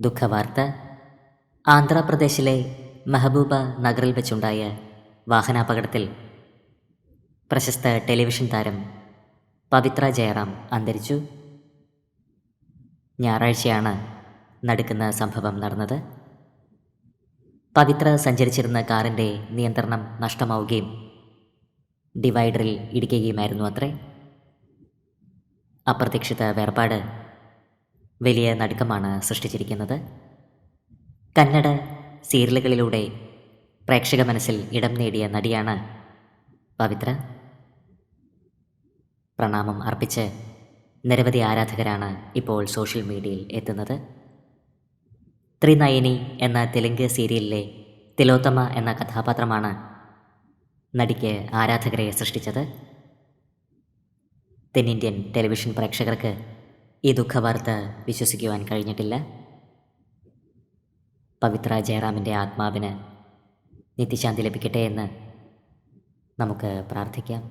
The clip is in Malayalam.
ദുഃഖവാർത്ത. ആന്ധ്രാപ്രദേശിലെ മെഹബൂബ നഗറിൽ വെച്ചുണ്ടായ വാഹനാപകടത്തിൽ പ്രശസ്ത ടെലിവിഷൻ താരം പവിത്ര ജയറാം അന്തരിച്ചു. ഞായറാഴ്ചയാണ് നടക്കുന്ന സംഭവം നടന്നത്. പവിത്ര സഞ്ചരിച്ചിരുന്ന കാറിന്റെ നിയന്ത്രണം നഷ്ടമാവുകയും ഡിവൈഡറിൽ ഇടിക്കുകയുമായിരുന്നു അത്രേ. അപ്രതീക്ഷിത വേർപാട് വലിയ നടുക്കമാണ് സൃഷ്ടിച്ചിരിക്കുന്നത്. കന്നഡ സീരിയലുകളിലൂടെ പ്രേക്ഷക മനസ്സിൽ ഇടം നേടിയ നടിയാണ് പവിത്ര. പ്രണാമം അർപ്പിച്ച് നിരവധി ആരാധകരാണ് ഇപ്പോൾ സോഷ്യൽ മീഡിയയിൽ എത്തുന്നത്. ത്രിനയനി എന്ന തെലുങ്ക് സീരിയലിലെ തിലോത്തമ എന്ന കഥാപാത്രമാണ് നടിക്ക് ആരാധകരെ സൃഷ്ടിച്ചത്. തെന്നിന്ത്യൻ ടെലിവിഷൻ പ്രേക്ഷകർക്ക് ഈ ദുഃഖവാർത്ത വിശ്വസിക്കുവാൻ കഴിഞ്ഞിട്ടില്ല. പവിത്ര ജയറാമിന്റെ ആത്മാവിന് നിത്യശാന്തി ലഭിക്കട്ടെ എന്ന് നമുക്ക് പ്രാർത്ഥിക്കാം.